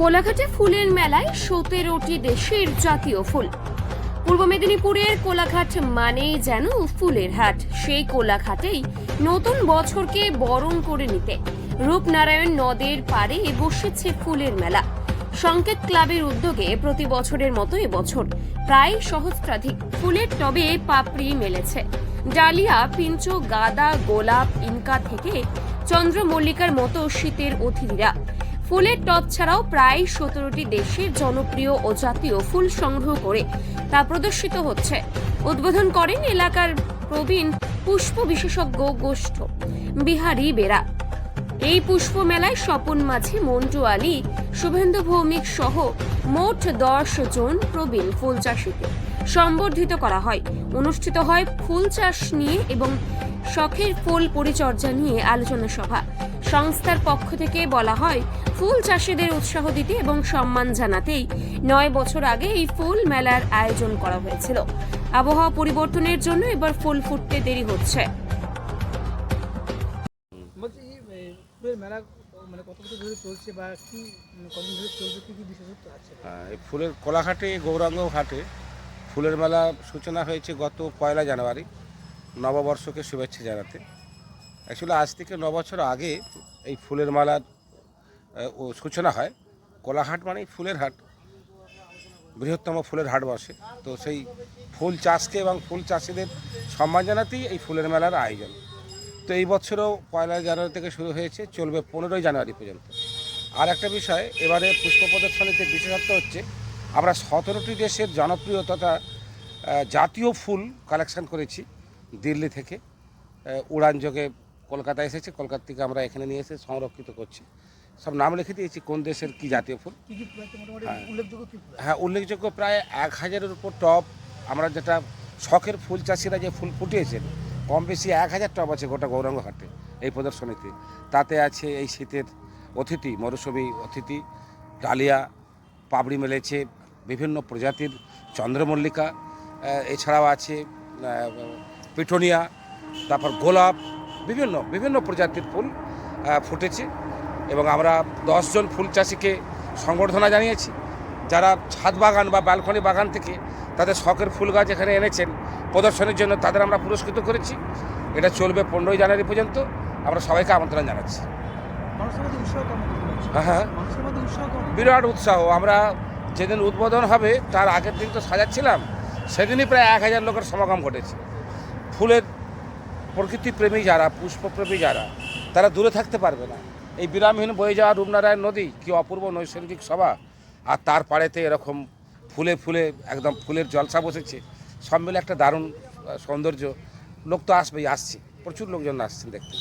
কোলাঘাটে ফুলের মেলায় সতেরোটি দেশের জাতীয় ফুল। পূর্ব মেদিনীপুরের কোলাঘাট মানেই যেন ফুলের হাট। সেই কোলাঘাটেই নতুন বছরকে বরণ করে নিতে রূপনারায়ণ নদের পাড়ে বসেছে ফুলের মেলা। সংকেত ক্লাবের উদ্যোগে প্রতি বছরের মতো এবছর প্রায় সহস্রাধিক ফুলের টবে পাপড়ি মেলেছে। ডালিয়া, পিঞ্চ, গাদা, গোলাপ, ইনকা থেকে চন্দ্রমল্লিকার মতো শীতের অতিথিরা ফুলের টব ছাড়াও প্রায় সতেরোটি দেশের জনপ্রিয় ও জাতীয় ফুল সংগ্রহ করে তা প্রদর্শিত হচ্ছে। উদ্বোধন করেন এলাকার প্রবীণ পুষ্প বিশেষজ্ঞ গোষ্ঠ, বিহারি বেরা। এই পুষ্প মেলায় স্বপন মাঝি মন্টু আলী, শুভেন্দু ভৌমিক সহ মোট দশ জন প্রবীণ ফুল চাষিকে সম্বর্ধিত করা হয়। অনুষ্ঠিত হয় ফুল চাষ নিয়ে এবং শখের ফুল পরিচর্যা নিয়ে আলোচনা সভা। সংস্থার পক্ষ থেকে বলা হয় ফুল চাষিদের উৎসাহ দিতে এবং সম্মান জানাতেই নয় বছর আগে এই ফুল মেলার আয়োজন করা হয়েছিল। আবহাওয়া পরিবর্তনের জন্য এবার ফুল ফুটতে দেরি হচ্ছে। ফুলের মেলা মানে কত বছর ধরে চলছে বা কি মানে কদিন ধরে চলছে কি কি বিশেষত্ব আছে? হ্যাঁ, এই ফুলের কোলাঘাটে গৌরাঙ্গ ঘাটে ফুলের মেলা সূচনা হয়েছে গত পয়লা জানুয়ারি। নববর্ষকে শুভেচ্ছা জানাতে। অ্যাকচুয়ালি আজ থেকে ন বছর আগে এই ফুলের মালার সূচনা হয়। কোলাঘাট মানেই ফুলের হাট। বৃহত্তম ফুলের হাট বসে। তো সেই ফুল চাষকে এবং ফুল চাষিদের সম্মান জানাতেই এই ফুলের মেলার আয়োজন। তো এই বছরও পয়লা জানুয়ারি থেকে শুরু হয়েছে, চলবে পনেরোই জানুয়ারি পর্যন্ত। আর একটা বিষয়, এবারে পুষ্প প্রদর্শনীতে বিশেষত্ব হচ্ছে, আমরা সতেরোটি দেশের জনপ্রিয় তথা জাতীয় ফুল কালেকশন করেছি। দিল্লি থেকে উড়ান যোগে কলকাতা এসেছে কলকাতা থেকে আমরা এখানে নিয়ে এসে সংরক্ষিত করছি। সব নাম লিখে দিয়েছি কোন দেশের কি জাতীয় ফুল? হ্যাঁ। উল্লেখযোগ্য? হ্যাঁ উল্লেখযোগ্য প্রায় এক হাজারের উপর টপ। আমরা যেটা শখের ফুল চাষিরা যে ফুল ফুটিয়েছেন কম বেশি এক হাজার টপ আছে গোটা গৌরাঙ্গ হাটে এই প্রদর্শনীতে। তাতে আছে এই শীতের অতিথি মরুসবী অতিথি ডালিয়া পাবড়ি মেলেছে বিভিন্ন প্রজাতির চন্দ্রমল্লিকা এছাড়াও আছে পিটোনিয়া তারপর গোলাপ বিভিন্ন বিভিন্ন প্রজাতির ফুল ফুটেছে। এবং আমরা দশজন ফুল চাষিকে সংবর্ধনা জানিয়েছি। যারা ছাদ বাগান বা ব্যালকনি বাগান থেকে তাদের শখের ফুল গাছ এখানে এনেছেন প্রদর্শনের জন্য তাদের আমরা পুরস্কৃত করেছি। এটা চলবে পনেরোই জানুয়ারি পর্যন্ত। আমরা সবাইকে আমন্ত্রণ জানাচ্ছি? হ্যাঁ হ্যাঁ। বিরাট উৎসাহ। আমরা যেদিন উদ্বোধন হবে তার আগের দিন তো সাজাচ্ছিলাম সেদিনই প্রায় এক হাজার লোকের সমাগম ঘটেছে। ফুলের প্রকৃতিপ্রেমী যারা, পুষ্পপ্রেমী যারা, তারা দূরে থাকতে পারবে না। এই বিরামহীন বয়ে যাওয়া রূপনারায়ণ নদী কি অপূর্ব নৈসর্গিক সভা? আর তার পাড়েতে এরকম ফুলে ফুলে একদম ফুলের জলসা বসেছে। সব মিলে একটা দারুণ সৌন্দর্য। লোক তো আসবেই, আসছে। প্রচুর লোকজন আসছেন দেখতে।